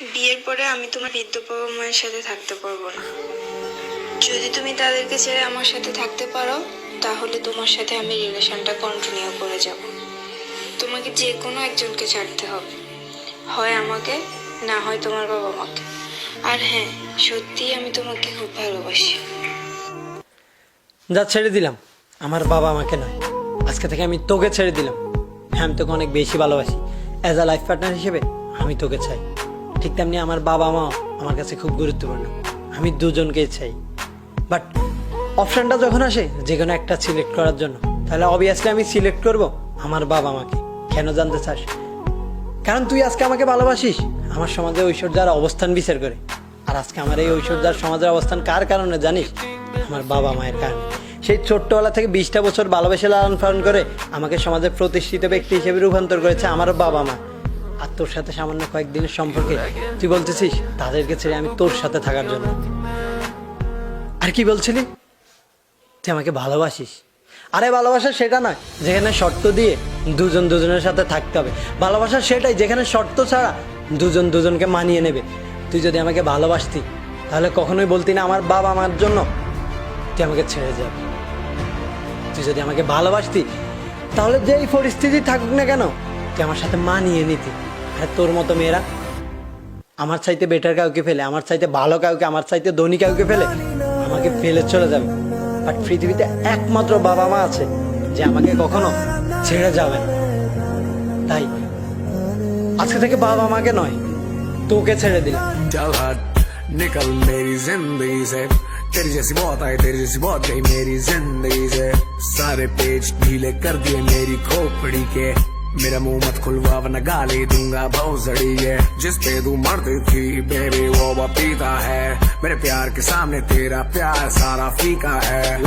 বিয়ের পরে আমি তোমার বৃদ্ধ বাবা মায়ের সাথে থাকতে পারব না। যদি তুমি তাদেরকে ছেড়ে আমার সাথে থাকতে পারো, তাহলে তোমার সাথে আমি রিলেশনটা কন্টিনিউ করে যাব। তোমাকে যে কোনো একজনকে ছাড়তে হবে। হয় আমাকে, না হয় তোমার বাবা মাকে। আর হ্যাঁ সত্যিই আমি তোমাকে খুব ভালোবাসি। যা ছেড়ে দিলাম, আমার বাবা আমাকে নয়। আজকে থেকে আমি তোকে ছেড়ে দিলাম। হ্যাঁ আমি তোকে অনেক বেশি ভালোবাসি। অ্যাজ আ লাইফ পার্টনার হিসেবে আমি তোকে চাই। ঠিক তেমনি আমার বাবা মাও আমার কাছে খুব গুরুত্বপূর্ণ। আমি দুজনকেই চাই। বাট অপশানটা যখন আসে, যে কোনো একটা সিলেক্ট করার জন্য, তাহলে অবভিয়াসলি আমি সিলেক্ট করব আমার বাবা মাকে। কেন জানতে চাস? কারণ তুই আজকে আমাকে ভালোবাসিস। আমার সমাজে ঐশ্বর্যার অবস্থান বিচার করে। আর আজকে আমার এই ঐশ্বর্যার সমাজের অবস্থান কার কারণে জানিস? আমার বাবা মায়ের কারণে। সেই ছোট্টবেলা থেকে বিশটা বছর ভালোবেসে লালন পালন করে আমাকে সমাজের প্রতিষ্ঠিত ব্যক্তি হিসেবে রূপান্তর করেছে আমার বাবা মা। আর তোর সাথে সামান্য কয়েকদিনের সম্পর্কে তুই বলতেছিস, তাদেরকে ছেড়ে আমি তোর সাথে থাকার জন্য। আর কি বলছিলি? তুই আমাকে ভালোবাসিস। আরে ভালোবাসা সেটা নয়, যেখানে শর্ত দিয়ে দুজন দুজনের সাথে থাকতে হবে। ভালোবাসা সেটাই, যেখানে শর্ত ছাড়া দুজন দুজনকে মানিয়ে নেবে। তুই যদি আমাকে ভালোবাসতি, তাহলে কখনোই বলতি না আমার বাবা মার জন্য তুই আমাকে ছেড়ে যাবি। তুই যদি আমাকে ভালোবাসতি, তাহলে যেই পরিস্থিতি থাকুক না কেন, তুই আমার সাথে মানিয়ে নিতি। আর তোর মতো মেয়েরা আমার চাইতে বেটার কাউকে ফেলে আমার চাইতে ভালো কাউকে আমার চাইতে ধনী কাউকে ফেলে আমাকে ফেলে চলে যাবে বাট পৃথিবীতে একমাত্র বাবা মা আছে যে আমাকে কখনো ছেড়ে যাবে না তাই আজকে থেকে বাবা মাকে নয় তোকে ছেড়ে দিলাম चल हट निकल मेरी जिंदगी से तेरी जैसी बहुत आई तेरी जैसी बहुत गई मेरी जिंदगी से सारे पेज ढीले कर दिए मेरी खोपड़ी के मेरा मुँह मत खुलवा, वरना गाली दूँगा जड़ी है। जिस पे तू मर्द थी बेबी वो पपीता है। मेरे प्यार के सामने तेरा प्यार सारा फीका है।